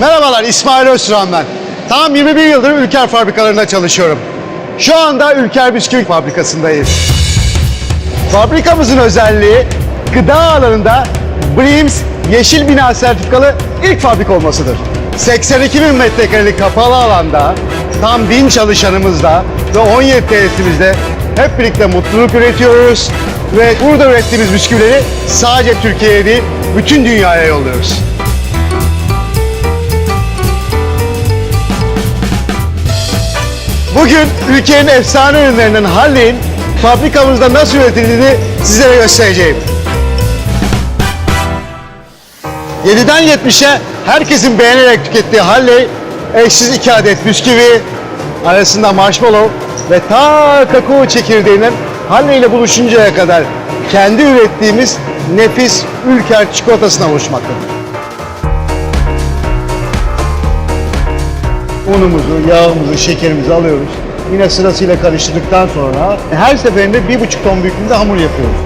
Merhabalar, İsmail Öztürk'üm ben. Tam 21 yıldır Ülker fabrikalarında çalışıyorum. Şu anda Ülker Bisküvi fabrikasındayız. Fabrikamızın özelliği gıda alanında BREEAMS Yeşil Bina sertifikalı ilk fabrika olmasıdır. 82 bin metrekarelik kapalı alanda tam 1000 çalışanımızla ve 17 tesisimizde hep birlikte mutluluk üretiyoruz ve burada ürettiğimiz bisküvileri sadece Türkiye'ye değil bütün dünyaya yolluyoruz. Bugün ülkenin efsane ürünlerinden Halley'in fabrikamızda nasıl üretildiğini sizlere göstereceğim. 7'den 70'e herkesin beğenerek tükettiği Halley, eşsiz iki adet bisküvi, arasında marshmallow ve ta kakao çekirdeğinden Halley ile buluşuncaya kadar kendi ürettiğimiz nefis Ülker çikolatasına oluşmaktadır. Unumuzu, yağımızı, şekerimizi alıyoruz. Yine sırasıyla karıştırdıktan sonra her seferinde bir buçuk ton büyüklüğünde hamur yapıyoruz.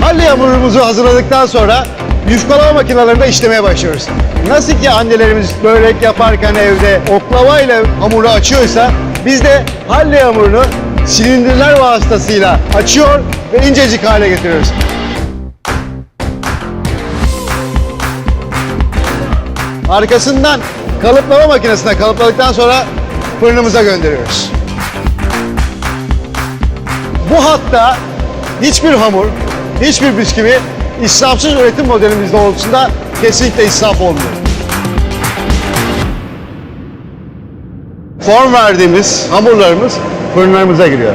Halle hamurumuzu hazırladıktan sonra yufkalama makinelerinde işlemeye başlıyoruz. Nasıl ki annelerimiz börek yaparken evde oklavayla hamuru açıyorsa biz de halle hamurunu silindirler vasıtasıyla açıyor ve incecik hale getiriyoruz. Arkasından kalıplama makinesine kalıpladıktan sonra fırınımıza gönderiyoruz. Bu hatta hiçbir hamur, hiçbir bisküvi israfsız üretim modelimiz doğrultusunda kesinlikle israf olmuyor. Form verdiğimiz hamurlarımız fırınlarımıza giriyor.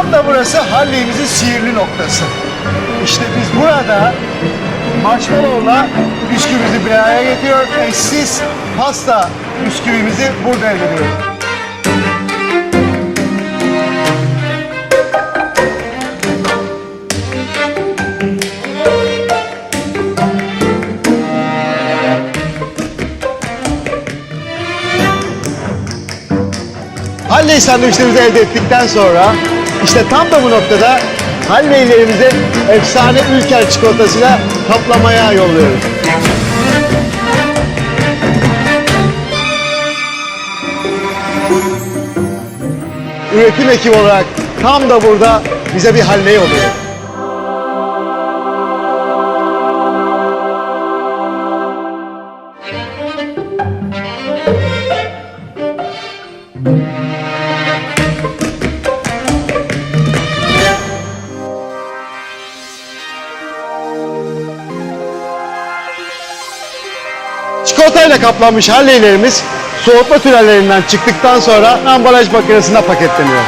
Tam da burası Halley'imizin sihirli noktası. İşte biz burada marshmallow'la bisküvimizi bir araya getiriyor. Eşsiz pasta bisküvimizi burada elde ediyoruz. Halley sandviçlerimizi elde ettikten sonra işte tam da bu noktada Halley'lerimizi efsane Ülker çikolatasıyla kaplamaya yolluyoruz. Üretim ekibi olarak tam da burada bize bir Halley oluyor. Çikolatayla kaplanmış halleylerimiz soğutma tünellerinden çıktıktan sonra ambalaj makinesinde paketleniyor.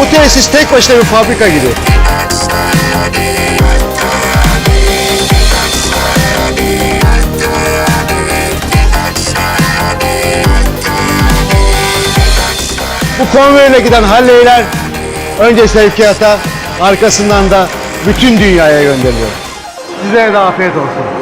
Bu tesis tek başına bir fabrika gibi. Bu konvoyla giden halleyler önce sevkiyata, arkasından da bütün dünyaya gönderiliyor. Size de afiyet olsun.